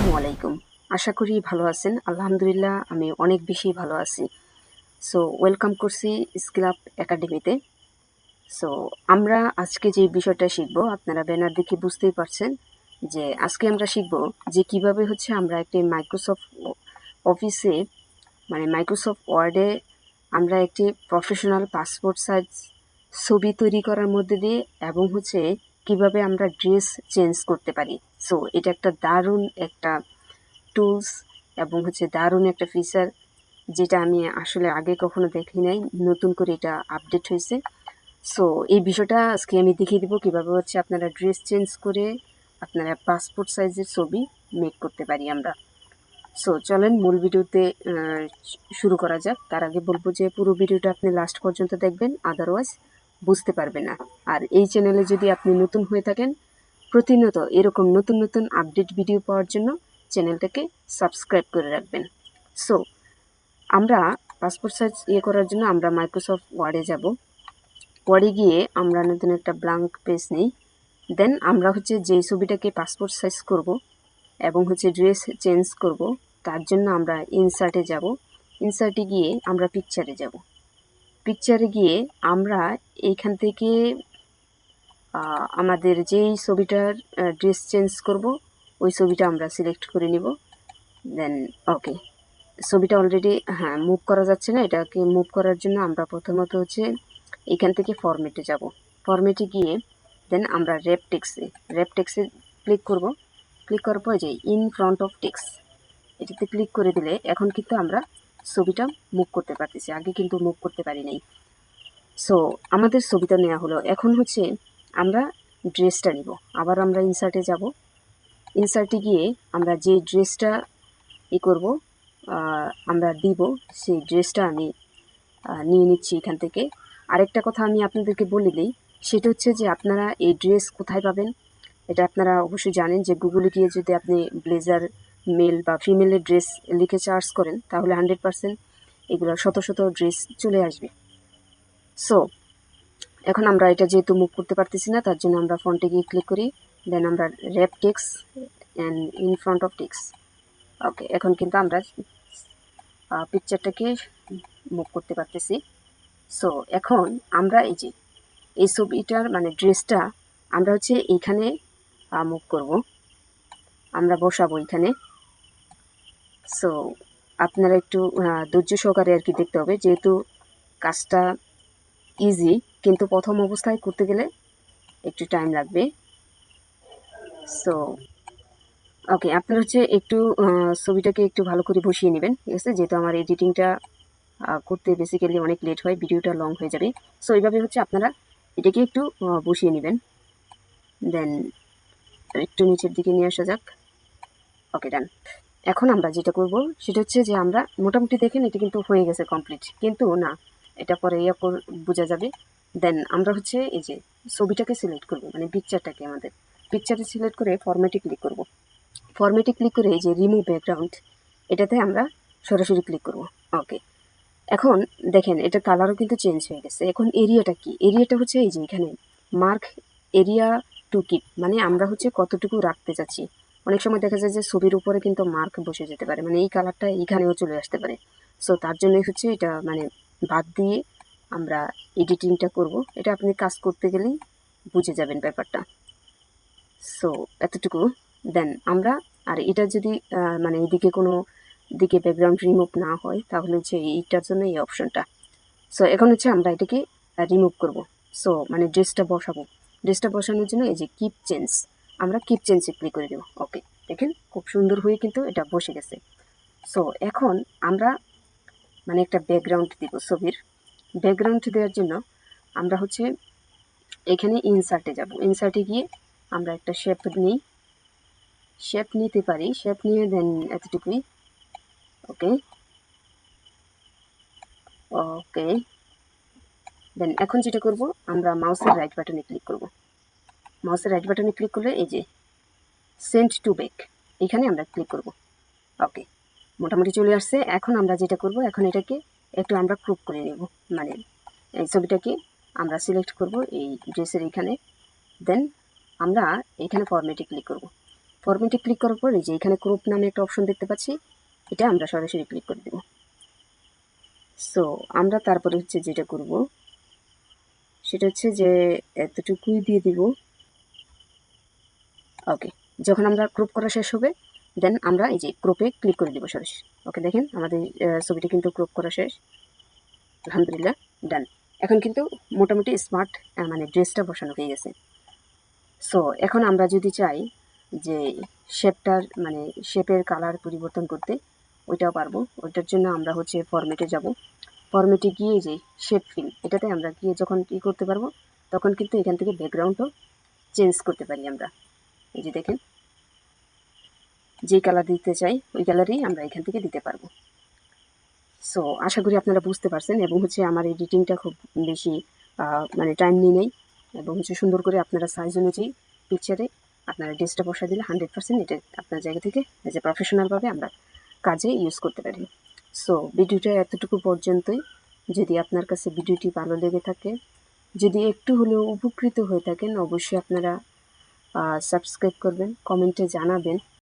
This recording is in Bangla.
আসসালামু আলাইকুম। আশা করি ভালো আছেন। আলহামদুলিল্লাহ, আমি অনেক বেশি ভালো আছি। সো ওয়েলকাম করছি স্কিল আপ একাডেমিতে সো আমরা আজকে যে বিষয়টা শিখব, আপনারা ব্যানার দেখে বুঝতেই পারছেন যে আজকে আমরা শিখব যে কীভাবে হচ্ছে আমরা একটি মাইক্রোসফট অফিসে মানে মাইক্রোসফট ওয়ার্ডে আমরা একটি প্রফেশনাল পাসপোর্ট সাইজ ছবি তৈরি করার মধ্যে দিয়ে এবং হচ্ছে কীভাবে আমরা ড্রেস চেঞ্জ করতে পারি। সো এটা একটা দারুণ একটা টুলস এবং হচ্ছে দারুণ একটা ফিচার যেটা আমি আসলে আগে কখনো দেখি নাই, নতুন করে এটা আপডেট হয়েছে। সো এই বিষয়টা আজকে আমি দেখিয়ে দিব কীভাবে হচ্ছে আপনারা ড্রেস চেঞ্জ করে আপনারা পাসপোর্ট সাইজের ছবি মেক করতে পারি আমরা। সো চলেন মূল ভিডিওতে শুরু করা যাক। তার আগে বলব যে পুরো ভিডিওটা আপনি লাস্ট পর্যন্ত দেখবেন আদারওয়াইজ বুঝতে পারবে না। আর এই চ্যানেলে যদি আপনি নতুন হয়ে থাকেন, প্রতিনিয়ত এরকম নতুন নতুন আপডেট ভিডিও পাওয়ার জন্য চ্যানেলটাকে সাবস্ক্রাইব করে রাখবেন। সো আমরা পাসপোর্ট সাইজ ইয়ে করার জন্য আমরা মাইক্রোসফট ওয়ার্ডে যাব। ওয়ার্ডে গিয়ে আমরা নতুন একটা ব্ল্যাঙ্ক পেজ নিই। দেন আমরা হচ্ছে যেই ছবিটাকে পাসপোর্ট সাইজ করব এবং হচ্ছে ড্রেস চেঞ্জ করব, তার জন্য আমরা ইনসার্টে যাব। ইনসার্টে গিয়ে আমরা পিকচারে যাব। পিকচারে গিয়ে আমরা এইখান থেকে আমাদের যেই ছবিটার ড্রেস চেঞ্জ করব, ওই ছবিটা আমরা সিলেক্ট করে নিব। দেন ওকে ছবিটা অলরেডি হ্যাঁ মুভ করা যাচ্ছে না। এটাকে মুভ করার জন্য আমরা প্রথমত হচ্ছে এখান থেকে ফরম্যাটে যাব। ফরম্যাটে গিয়ে দেন আমরা র্যাপ টেক্সে র্যাপ টেক্সে ক্লিক করব। ক্লিক করার পর যে ইন ফ্রন্ট অফ টেক্স এটাতে ক্লিক করে দিলে এখন কিন্তু আমরা ছবিটা মুভ করতে পারতেছি। আগে কিন্তু মুভ করতে পারি নাই। সো আমাদের ছবিটা নেওয়া হলো। এখন হচ্ছে আমরা ড্রেসটা নিব। আবার আমরা ইনসার্টে যাব। ইনসার্টে গিয়ে আমরা যে ড্রেসটা ই করব আমরা দিব, সেই ড্রেসটা আমি নিয়ে নিচ্ছি এখান থেকে। আরেকটা কথা আমি আপনাদেরকে বলে দিই, সেটা হচ্ছে যে আপনারা এই ড্রেস কোথায় পাবেন? এটা আপনারা অবশ্যই জানেন যে গুগলে গিয়ে যদি আপনি ব্লেজার মেল বা ফিমেলের ড্রেস লিখে চার্জ করেন, তাহলে হান্ড্রেড পারসেন্ট এগুলো শত শত ড্রেস চলে আসবে। সো এখন আমরা এটা যেহেতু মুভ করতে পারতেছি না, তার জন্য আমরা ফন্টে গিয়ে ক্লিক করি দেন আমরা wrap text and in front of text okay এখন কিন্তু আমরা পিকচারটাকে মুভ করতে পারতেছি। সো এখন আমরা এই যে এই ছবিটার মানে ড্রেসটা আমরা হচ্ছে এইখানে মুভ করব। আমরা বসাবো এখানে। সো আপনারা একটু ধৈর্য সহকারে আর কি দেখতে হবে। যেহেতু কাজটা ইজি কিন্তু প্রথম অবস্থায় করতে গেলে একটু টাইম লাগবে। সো ওকে আপনারা হচ্ছে একটু ছবিটাকে একটু ভালো করে বসিয়ে নেবেন, ঠিক আছে? যেহেতু আমার এডিটিংটা করতে বেসিক্যালি অনেক লেট হয় ভিডিওটা লং হয়ে যাবে। সো এইভাবে হচ্ছে আপনারা এটাকে একটু বসিয়ে নেবেন। দেন একটু নিচের দিকে নিয়ে আসা যাক। ওকে ডান এখন আমরা যেটা করব, সেটা হচ্ছে যে আমরা মোটামুটি দেখেন এটা কিন্তু হয়ে গেছে কমপ্লিট কিন্তু না, এটা পরে ইয়ে বোঝা যাবে। দেন আমরা হচ্ছে এই যে ছবিটাকে সিলেক্ট করব মানে পিকচারটাকে আমাদের। পিকচারে সিলেক্ট করে ফরম্যাটে ক্লিক করব। ফরম্যাটে ক্লিক করে এই যে রিমুভ ব্যাকগ্রাউন্ড এটাতে আমরা সরাসরি ক্লিক করব। ওকে এখন দেখেন, এটা কালারও কিন্তু চেঞ্জ হয়ে গেছে। এখন এরিয়াটা কি? এরিয়াটা হচ্ছে এই যে এখানে। মার্ক এরিয়া টু কিপ মানে আমরা হচ্ছে কতটুকু রাখতে চাচ্ছি। অনেক সময় দেখা যায় যে ছবির উপরে কিন্তু মার্ক বসে যেতে পারে। মানে এই কালারটা এইখানেও চলে আসতে পারে। সো তার জন্যই হচ্ছে এটা মানে বাদ দিয়ে আমরা এডিটিংটা করব। এটা আপনি কাজ করতে গেলেই বুঝে যাবেন ব্যাপারটা। সো এতটুকু। দেন আমরা, আর এটা যদি মানে এদিকে কোনো দিকে ব্যাকগ্রাউন্ড রিমুভ না হয়, তাহলে হচ্ছে এইটার জন্য এই অপশনটা সো এখন হচ্ছে আমরা এটাকে রিমুভ করব। সো মানে ড্রেসটা বসাবো। ড্রেসটা বসানোর জন্য এই যে কিপ চেঞ্জ আমরা কিপ চেঞ্জে ক্লিক করে দেবো। ওকে দেখেন খুব সুন্দর হয়ে কিন্তু এটা বসে গেছে। সো এখন আমরা মানে একটা ব্যাকগ্রাউন্ড দিব ছবির। ব্যাকগ্রাউন্ড দেওয়ার জন্য আমরা হচ্ছে এখানে ইনসার্টে যাব। ইনসার্টে গিয়ে আমরা একটা শেপ নিই। শেপ নিতে পারি। শেপ নিয়ে দেন এতটুকুই ওকে ওকে দেন এখন যেটা করব, আমরা মাউসের রাইট বাটনে ক্লিক করব। মাউসের রাইট বাটনে ক্লিক করলে এই যে সেন্ড টু ব্যাক এখানে আমরা ক্লিক করব। ওকে মোটামুটি চলে আসছে। এখন আমরা যেটা করব, এখন এটাকে একটু আমরা ক্রুপ করে নেব। মানে এই ছবিটাকে আমরা সিলেক্ট করব এই ড্রেসের এখানে। দেন আমরা এখানে ফরম্যাটে ক্লিক করব। ফরম্যাটে ক্লিক করার পর এই যে এখানে ক্রুপ নামে একটা অপশন দেখতে পাচ্ছি, এটা আমরা সরাসরি ক্লিক করে দেব। সো আমরা তারপরে হচ্ছে যেটা করব, সেটা হচ্ছে যে এতটুকুই দিয়ে দিব। ওকে যখন আমরা ক্রপ করা শেষ হবে দেন আমরা এই যে ক্রপে ক্লিক করে দিব সরাসরি। ওকে দেখেন আমাদের ছবিটি কিন্তু ক্রপ করা শেষ। আলহামদুলিল্লাহ ডান এখন কিন্তু মোটামুটি স্মার্ট মানে ড্রেসটা বসানো হয়ে গেছে। সো এখন আমরা যদি চাই যে শেপটার মানে শেপের কালার পরিবর্তন করতে, ওইটাও পারব। ওইটার জন্য আমরা হচ্ছে ফরম্যাটে যাব। ফরম্যাটে গিয়ে যে শেপ ফিল এটাতে আমরা গিয়ে যখন ই করতে পারব, তখন কিন্তু এখান থেকে ব্যাকগ্রাউন্ডও চেঞ্জ করতে পারি আমরা। এই যে দেখেন, যে কালার দিতে চাই, ওই কালারই আমরা এখান থেকে দিতে পারব। সো আশা করি আপনারা বুঝতে পারছেন এবং হচ্ছে আমার এডিটিংটা খুব বেশি মানে টাইম নিয়ে নেই এবং হচ্ছে সুন্দর করে আপনারা সাইজ অনুযায়ী পিকচারে আপনারা ড্রেসটা বসা দিলে হান্ড্রেড পার্সেন্ট এটা আপনার জায়গা থেকে যে প্রফেশনালভাবে আমরা কাজে ইউজ করতে পারি। সো ভিডিওটা এতটুকু পর্যন্তই। যদি আপনার কাছে ভিডিওটি ভালো লেগে থাকে, যদি একটু হলেও উপকৃত হয়ে থাকেন, অবশ্যই আপনারা সাবস্ক্রাইব করবেন কমেন্টে জানাবেন।